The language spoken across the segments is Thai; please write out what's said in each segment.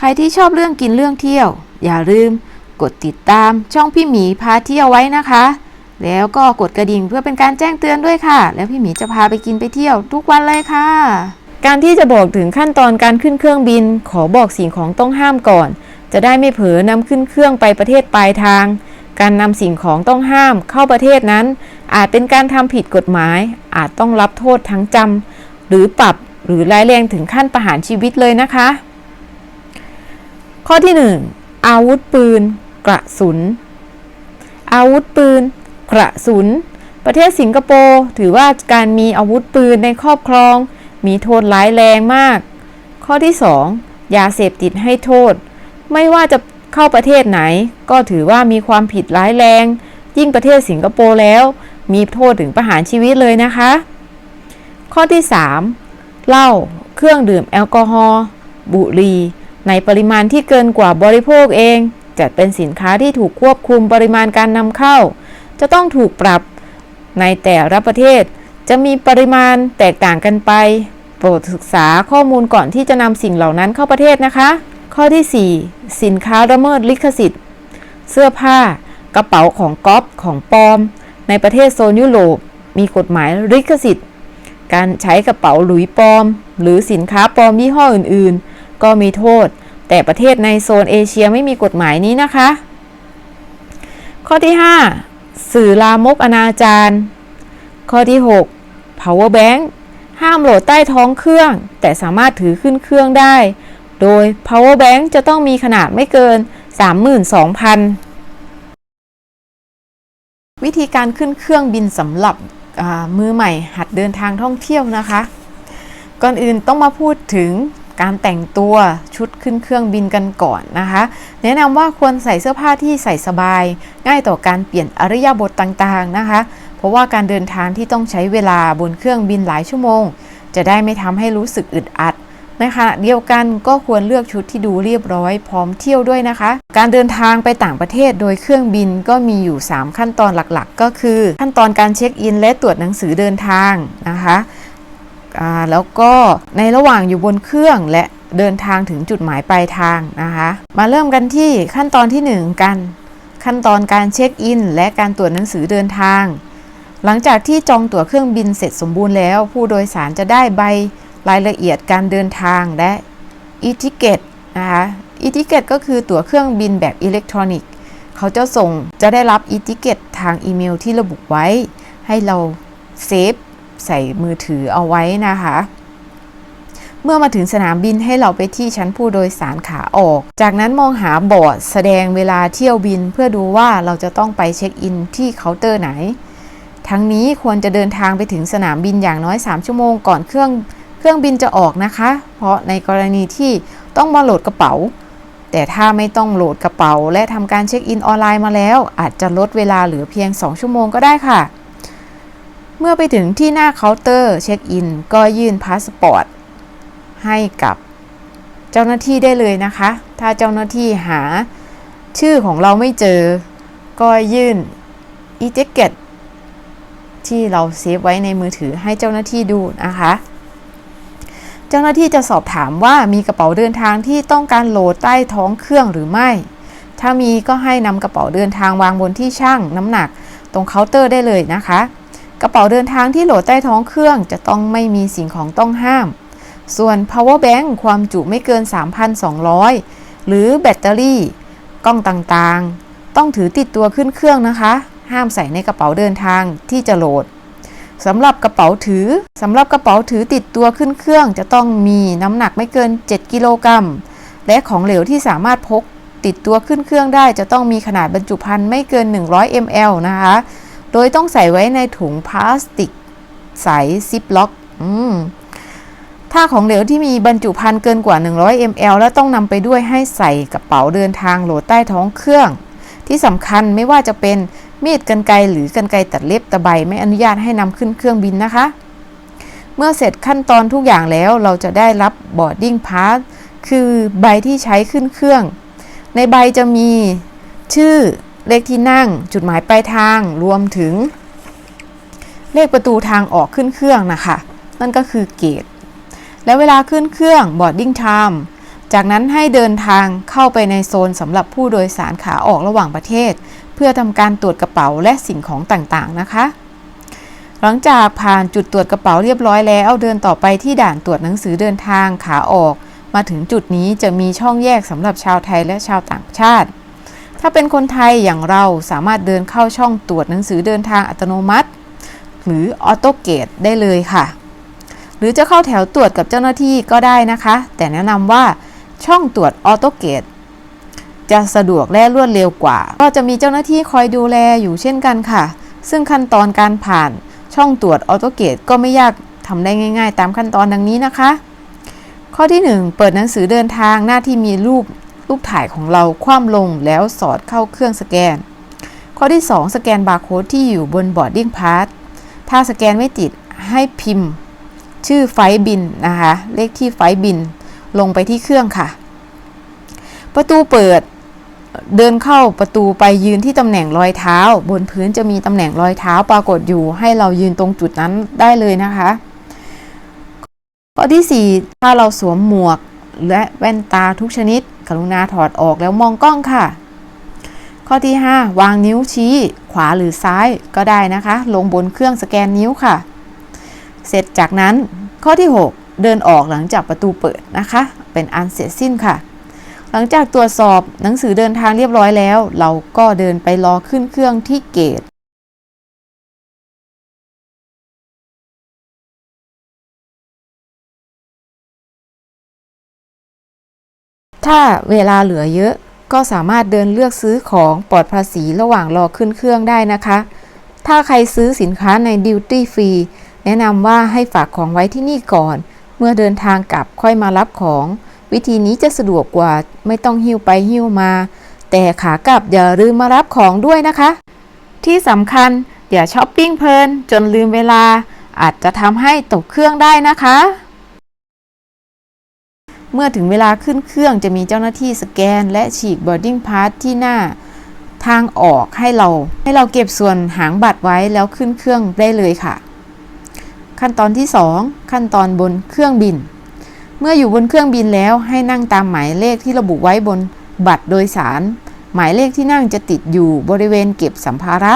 ใครที่ชอบเรื่องกินเรื่องเที่ยว อย่าลืมกดติดตามช่องพี่หมีพาเที่ยวไว้นะคะ แล้วก็กดกระดิ่งเพื่อเป็นการแจ้งเตือนด้วยค่ะ แล้วพี่หมีจะพาไปกินไปเที่ยวทุกวันเลยค่ะ การที่จะบอกถึงขั้นตอนการขึ้นเครื่องบิน ขอบอกสิ่งของต้องห้ามก่อน จะได้ไม่เผลอนำขึ้นเครื่องไปประเทศปลายทาง การนำสิ่งของต้องห้ามเข้าประเทศนั้น อาจเป็นการทำผิดกฎหมาย อาจต้องรับโทษทั้งจำหรือปรับหรือร้ายแรงถึงขั้นประหารชีวิตเลยนะคะ ข้อที่ 1 อาวุธปืน กระสุน อาวุธปืน กระสุน ประเทศสิงคโปร์ถือว่าการมีอาวุธปืนในครอบครอง มีโทษร้ายแรงมาก ข้อที่ 2 ยาเสพติดให้โทษ ไม่ว่าจะเข้าประเทศไหน ก็ถือว่ามีความผิดร้ายแรง ยิ่งประเทศสิงคโปร์แล้ว มีโทษถึงประหารชีวิตเลยนะคะ ข้อที่ 3 เหล้า เครื่องดื่มแอลกอฮอล์ บุหรี่ ในปริมาณที่เกินกว่าบริโภคเอง จัดเป็นสินค้าที่ถูกควบคุมปริมาณการนำเข้า จะต้องถูกปรับในแต่ละประเทศ จะมีปริมาณแตกต่างกันไป โปรดศึกษาข้อมูลก่อนที่จะนำสิ่งเหล่านั้นเข้าประเทศนะคะ ข้อที่ 4 สินค้าละเมิดลิขสิทธิ์ เสื้อผ้ากระเป๋าของก๊อปของปลอม ในประเทศโซนยุโรปมีกฎหมายลิขสิทธิ์ การใช้กระเป๋าหลุยปลอม หรือสินค้าปลอมยี่ห้ออื่นๆ ก็มีโทษ แต่ประเทศในโซนเอเชียไม่มีกฎหมายนี้นะคะ ข้อที่ 5 สื่อลามกอนาจารข้อที่ 6 power bank ห้ามโหลดใต้ท้องเครื่อง แต่สามารถถือขึ้นเครื่องได้ โดย power bank จะต้องมีขนาดไม่เกิน 32,000 วิธีการขึ้นเครื่องบินสำหรับมือใหม่หัดเดินทางท่องเที่ยวนะคะ ก่อนอื่นต้องมาพูดถึง การแต่งตัวชุดขึ้นเครื่องบินกันก่อนนะคะ แนะนำว่าควรใส่เสื้อผ้าที่ใส่สบาย ง่ายต่อการเปลี่ยนอริยบทต่างๆนะคะ เพราะว่าการเดินทางที่ต้องใช้เวลาบนเครื่องบินหลายชั่วโมง จะได้ไม่ทำให้รู้สึกอึดอัดในะคะเดียวกันก็ควรเลือกชุดที่ดูเรียบร้อยพร้อมเที่ยวด้วยนะคะ การเดินทางไปต่างประเทศโดยเครื่องบินก็มีอยู่ 3 ขั้นตอนหลักๆ ก็คือ ขั้นตอนการเช็คอินและตรวจหนังสือเดินทางนะคะ อ่าแล้วก็ในระหว่างอยู่บนเครื่องและเดินทางถึงจุดหมายปลายทางนะคะ มาเริ่มกันที่ขั้นตอนที่ 1 กัน ขั้นตอนการเช็คอิน และการตรวจหนังสือเดินทาง หลังจากที่จองตั๋วเครื่องบินเสร็จสมบูรณ์แล้ว ผู้โดยสารจะได้ใบรายละเอียดการเดินทางและอีทิเกตนะคะอีทิเกตก็คือตั๋วเครื่องบินแบบอิเล็กทรอนิกส์เขาจะส่งจะได้รับอีทิเกตทางอีเมลที่ระบุไว้ ให้เราเซฟ ใส่มือถือเอาไว้นะคะ เมื่อมาถึงสนามบินให้เราไปที่ชั้นผู้โดยสารขาออก จากนั้นมองหาบอร์ดแสดงเวลาเที่ยวบินเพื่อดูว่าเราจะต้องไปเช็คอินที่เคาน์เตอร์ไหน ทั้งนี้ควรจะเดินทางไปถึงสนามบินอย่างน้อย 3 ชั่วโมงก่อนเครื่องเครื่องบินจะออกนะคะ เพราะในกรณีที่ต้องมาโหลดกระเป๋า แต่ถ้าไม่ต้องโหลดกระเป๋า และทำการเช็คอินออนไลน์มาแล้ว อาจจะลดเวลาเหลือเพียง 2 ชั่วโมงก็ได้ค่ะ เมื่อไปถึงที่หน้าเคาน์เตอร์เช็คอิน ก็ยื่นพาสปอร์ตให้กับเจ้าหน้าที่ได้เลยนะคะ ถ้าเจ้าหน้าที่หาชื่อของเราไม่เจอ ก็ยื่นอีเจเก็ตที่เราเซฟไว้ในมือถือให้เจ้าหน้าที่ดูนะคะ เจ้าหน้าที่จะสอบถามว่ามีกระเป๋าเดินทางที่ต้องการโหลดใต้ท้องเครื่องหรือไม่ ถ้ามีก็ให้นำกระเป๋าเดินทางวางบนที่ช่างน้ำหนักตรงเคาน์เตอร์ได้เลยนะคะ กระเป๋าเดินทางที่โหลดใต้ท้องเครื่องจะต้องไม่มีสิ่งของต้องห้าม ส่วน power bank ความจุไม่เกิน 3,200 หรือแบตเตอรี่ กล้องต่างๆ ต้องถือติดตัวขึ้นเครื่องนะคะ ห้ามใส่ในกระเป๋าเดินทางที่จะโหลดสำหรับกระเป๋าถือสำหรับกระเป๋าถือติดตัวขึ้นเครื่อง จะต้องมีน้ำหนักไม่เกิน 7 กิโลกรัม และของเหลวที่สามารถพกติดตัวขึ้นเครื่องได้ จะต้องมีขนาดบรรจุภัณฑ์ไม่เกิน 100 ml นะคะ โดยต้องใส่ไว้ในถุงพลาสติกใสซิปล็อกอถ้าของเหลวที่มีบรรจุภัณฑ์เกินกว่า 100 ml แล้วต้องนำไปด้วยให้ใส่กระเป๋าเดินทางโหลดใต้ท้องเครื่อง ที่สำคัญไม่ว่าจะเป็นมีดกันไกหรือกันไกตัดเล็บตะไบไม่อนุญาตให้นำขึ้นเครื่องบินนะคะ เมื่อเสร็จขั้นตอนทุกอย่างแล้วเราจะได้รับบอร์ดดิ้งพาสคือใบที่ใช้ขึ้นเครื่อง ในใบจะมีชื่อ เลขที่นั่ง จุดหมายปลายทางรวมถึง เลขประตูทางออกขึ้นเครื่องนะคะ นั่นก็คือเกต และเวลาขึ้นเครื่อง boarding time จากนั้นให้เดินทางเข้าไปในโซนสำหรับผู้โดยสารขาออกระหว่างประเทศ เพื่อทำการตรวจกระเป๋าและสิ่งของต่างๆนะคะ หลังจากผ่านจุดตรวจกระเป๋าเรียบร้อยแล้ว เดินต่อไปที่ด่านตรวจหนังสือเดินทางขาออก มาถึงจุดนี้จะมีช่องแยกสำหรับชาวไทยและชาวต่างชาติ ถ้าเป็นคนไทยอย่างเราสามารถเดินเข้าช่องตรวจหนังสือเดินทางอัตโนมัติ หรือออโตเกตได้เลยค่ะ หรือจะเข้าแถวตรวจกับเจ้าหน้าที่ก็ได้นะคะ แต่แนะนำว่าช่องตรวจออโตเกตจะสะดวกและรวดเร็วกว่า ก็จะมีเจ้าหน้าที่คอยดูแลอยู่เช่นกันค่ะ ซึ่งขั้นตอนการผ่านช่องตรวจออโตเกตก็ไม่ยากทำได้ง่าย ๆ ตามขั้นตอนดังนี้นะคะ ข้อที่ 1 เปิดหนังสือเดินทางหน้าที่มีรูป รูปถ่ายของเราคว่ำลงแล้วสอดเข้าเครื่องสแกน ข้อที่ 2 สแกนบาร์โค้ดที่อยู่บนบอร์ดดิ้งพาสถ้าสแกนไม่ติดให้พิมพ์ ชื่อไฟบินนะคะ เลขที่ไฟบิน ลงไปที่เครื่องค่ะ ประตูเปิดเดินเข้าประตูไปยืนที่ตำแหน่งรอยเท้า บนพื้นจะมีตำแหน่งรอยเท้าปรากฏอยู่ให้เรายืนตรงจุดนั้นได้เลยนะคะ ข้อที่ 4 ถ้าเราสวมหมวกและแว่นตาทุกชนิด กรุณาถอดออกแล้วมองกล้องค่ะ ข้อที่ 5 วางนิ้วชี้ ขวาหรือซ้ายก็ได้นะคะ ลงบนเครื่องสแกนนิ้วค่ะ เสร็จจากนั้นข้อที่ 6 เดินออกหลังจากประตูเปิดนะคะ เป็นอันเสร็จสิ้นค่ะ หลังจากตรวจสอบหนังสือเดินทางเรียบร้อยแล้ว เราก็เดินไปรอขึ้นเครื่องที่เกต ถ้าเวลาเหลือเยอะก็สามารถเดินเลือกซื้อของปลอดภาษีระหว่างรอขึ้นเครื่องได้นะคะ ถ้าใครซื้อสินค้าในดิวตี้ฟรีแนะนำว่าให้ฝากของไว้ที่นี่ก่อน เมื่อเดินทางกลับค่อยมารับของ วิธีนี้จะสะดวกกว่าไม่ต้องหิ้วไปหิ้วมา แต่ขากลับอย่าลืมมารับของด้วยนะคะ ที่สำคัญอย่าช้อปปิ้งเพลินจนลืมเวลา อาจจะทำให้ตกเครื่องได้นะคะ เมื่อถึงเวลาขึ้นเครื่องจะมีเจ้าหน้าที่สแกน และฉีก boarding pass ที่หน้าทางออกให้เรา ให้เราเก็บส่วนหางบัตรไว้แล้วขึ้นเครื่องได้เลยค่ะ ขั้นตอนที่ 2 ขั้นตอนบนเครื่องบิน เมื่ออยู่บนเครื่องบินแล้วให้นั่งตามหมายเลขที่ระบุไว้บนบัตรโดยสาร หมายเลขที่นั่งจะติดอยู่บริเวณเก็บสัมภาระ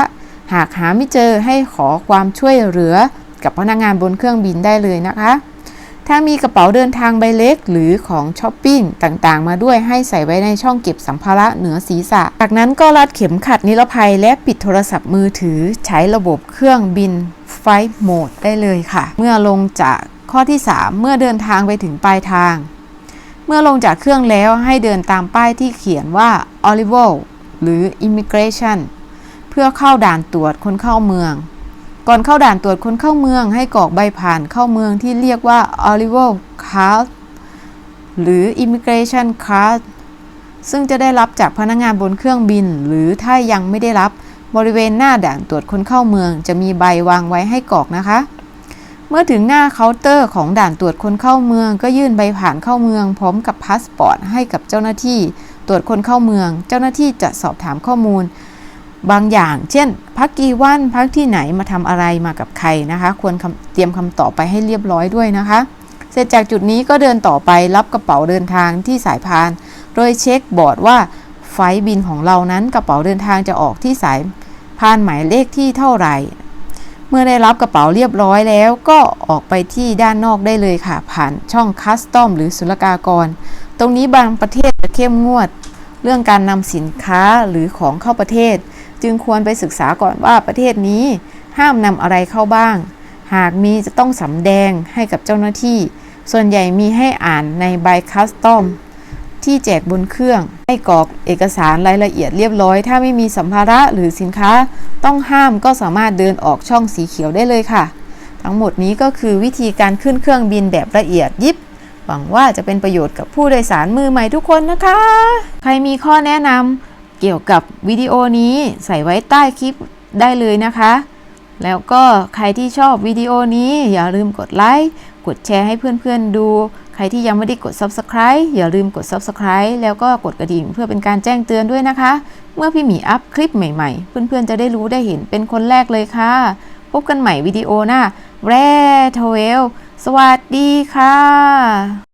หากหาไม่เจอให้ขอความช่วยเหลือกับพนักงานบนเครื่องบินได้เลยนะคะ ถ้ามีกระเป๋าเดินทางใบเล็กหรือของช้อปปิ้งต่างๆ มาด้วยให้ใส่ไว้ในช่องเก็บสัมภาระเหนือศีรษะ จากนั้นก็รัดเข็มขัดนิรภัยและปิดโทรศัพท์มือถือใช้ระบบเครื่องบินไฟโหมดได้เลยค่ะ เมื่อลงจากข้อที่ 3 เมื่อเดินทางไปถึงปลายทาง เมื่อลงจากเครื่องแล้วให้เดินตามป้ายที่เขียนว่า Arrival หรือ Immigration เพื่อเข้าด่านตรวจคนเข้าเมือง ก่อนเข้าด่านตรวจคนเข้าเมืองให้กรอกใบผ่านเข้าเมืองที่เรียกว่า Arrival Card หรือ Immigration Card ซึ่งจะได้รับจากพนักงานบนเครื่องบิน หรือถ้ายังไม่ได้รับบริเวณหน้าด่านตรวจคนเข้าเมือง จะมีใบวางไว้ให้กรอกนะคะ เมื่อถึงหน้าเคาน์เตอร์ของด่านตรวจคนเข้าเมือง ก็ยื่นใบผ่านเข้าเมือง พร้อมกับพาสปอร์ตให้กับเจ้าหน้าที่ ตรวจคนเข้าเมือง เจ้าหน้าที่จะสอบถามข้อมูล บางอย่าง เช่น พักกี่วันพักที่ไหนมาทำอะไรมากับใครนะคะ ควรเตรียมคำตอบไปให้เรียบร้อยด้วยนะคะ เสร็จจากจุดนี้ก็เดินต่อไปรับกระเป๋าเดินทางที่สายพาน โดยเช็คบอร์ดว่าไฟบินของเรานั้นกระเป๋าเดินทางจะออกที่สายพานหมายเลขที่เท่าไหร่ เมื่อได้รับกระเป๋าเรียบร้อยแล้วก็ออกไปที่ด้านนอกได้เลยค่ะ ผ่านช่องคัสตอมหรือศุลกากร ตรงนี้บางประเทศจะเข้มงวด เรื่องการนำสินค้าหรือของเข้าประเทศ จึงควรไปศึกษาก่อนว่าประเทศนี้ห้ามนำอะไรเข้าบ้าง หากมีจะต้องสำแดงให้กับเจ้าหน้าที่ ส่วนใหญ่มีให้อ่านในใบคัสตอมที่แจกบนเครื่อง ให้กรอกเอกสารรายละเอียดเรียบร้อย ถ้าไม่มีสัมภาระหรือสินค้าต้องห้ามก็สามารถเดินออกช่องสีเขียวได้เลยค่ะ ทั้งหมดนี้ก็คือวิธีการขึ้นเครื่องบินแบบละเอียดยิบ หวังว่าจะเป็นประโยชน์กับผู้โดยสารมือใหม่ทุกคนนะคะ ใครมีข้อแนะนำ เกี่ยวกับวิดีโอนี้ใส่ไว้ใต้คลิปได้เลยนะคะ แล้วก็ใครที่ชอบวิดีโอนี้อย่าลืมกดไลค์ กดแชร์ให้เพื่อนๆดู ใครที่ยังไม่ได้กด Subscribe อย่าลืมกด Subscribe แล้วก็กดกระดิ่งเพื่อเป็นการแจ้งเตือนด้วยนะคะ เมื่อพี่หมีอัพคลิปใหม่ๆ เพื่อนๆจะได้รู้ได้เห็นเป็นคนแรกเลยค่ะ พบกันใหม่วิดีโอหน้าแร่ทเวลสวัสดีค่ะ